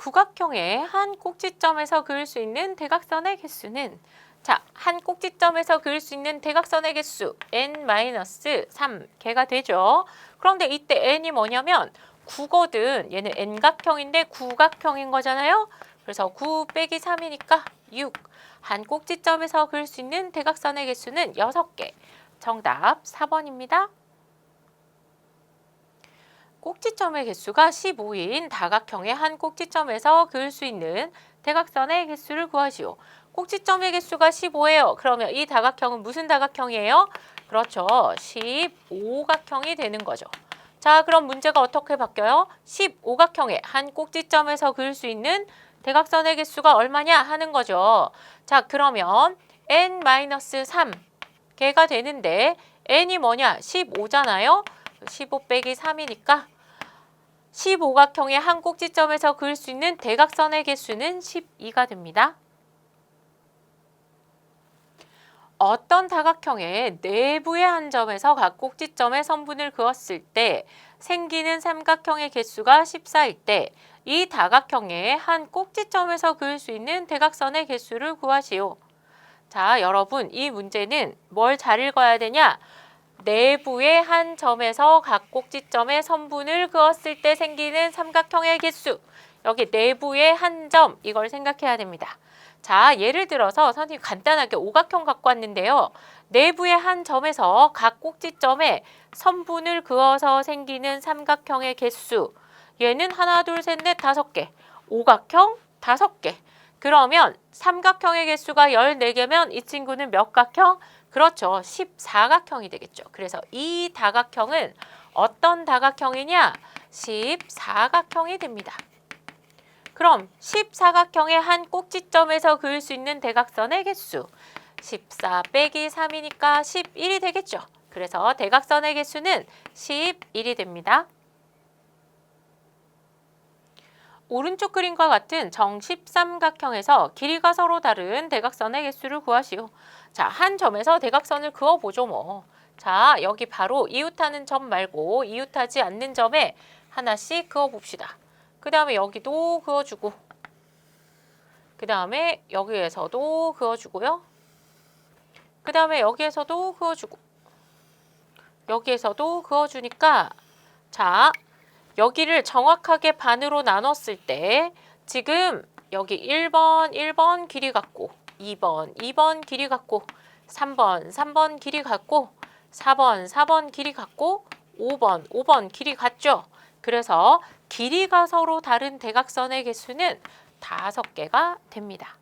구각형의 한 꼭지점에서 그을 수 있는 대각선의 개수는 자, 한 꼭지점에서 그을 수 있는 대각선의 개수 n-3개가 되죠. 그런데 이때 n이 뭐냐면 9거든. 얘는 n각형인데 구각형인 거잖아요. 그래서 9 빼기 3이니까 6. 한 꼭지점에서 그을 수 있는 대각선의 개수는 6개. 정답 4번입니다. 꼭지점의 개수가 15인 다각형의 한 꼭지점에서 그을 수 있는 대각선의 개수를 구하시오. 꼭지점의 개수가 15예요. 그러면 이 다각형은 무슨 다각형이에요? 그렇죠. 15각형이 되는 거죠. 자, 그럼 문제가 어떻게 바뀌어요? 15각형의 한 꼭지점에서 그을 수 있는 대각선의 개수가 얼마냐 하는 거죠. 자, 그러면 n-3 개가 되는데 n이 뭐냐? 15잖아요. 15 빼기 3이니까 15각형의 한 꼭지점에서 그을 수 있는 대각선의 개수는 12가 됩니다. 어떤 다각형의 내부의 한 점에서 각 꼭지점의 선분을 그었을 때 생기는 삼각형의 개수가 14일 때 이 다각형의 한 꼭지점에서 그을 수 있는 대각선의 개수를 구하시오. 자, 여러분, 이 문제는 뭘 잘 읽어야 되냐? 내부의 한 점에서 각 꼭지점의 선분을 그었을 때 생기는 삼각형의 개수. 여기 내부의 한 점, 이걸 생각해야 됩니다. 자, 예를 들어서 선생님 간단하게 오각형 갖고 왔는데요. 내부의 한 점에서 각 꼭지점에 선분을 그어서 생기는 삼각형의 개수. 얘는 하나, 둘, 셋, 넷, 다섯 개. 오각형 다섯 개. 그러면 삼각형의 개수가 14개면 이 친구는 몇 각형? 그렇죠. 14각형이 되겠죠. 그래서 이 다각형은 어떤 다각형이냐? 14각형이 됩니다. 그럼 14각형의 한 꼭지점에서 그을 수 있는 대각선의 개수 14 빼기 3이니까 11이 되겠죠. 그래서 대각선의 개수는 11이 됩니다. 오른쪽 그림과 같은 정 13각형에서 길이가 서로 다른 대각선의 개수를 구하시오. 자, 한 점에서 대각선을 그어보죠 뭐. 자, 여기 바로 이웃하는 점 말고 이웃하지 않는 점에 하나씩 그어봅시다. 그 다음에 여기도 그어주고 그 다음에 여기에서도 그어주고요. 그 다음에 여기에서도 그어주고 여기에서도 그어주니까 자 여기를 정확하게 반으로 나눴을 때 지금 여기 1번 1번 길이 같고 2번 2번 길이 같고 3번 3번 길이 같고 4번 4번 길이 같고 5번 5번 길이 같죠. 그래서 길이가 서로 다른 대각선의 개수는 다섯 개가 됩니다.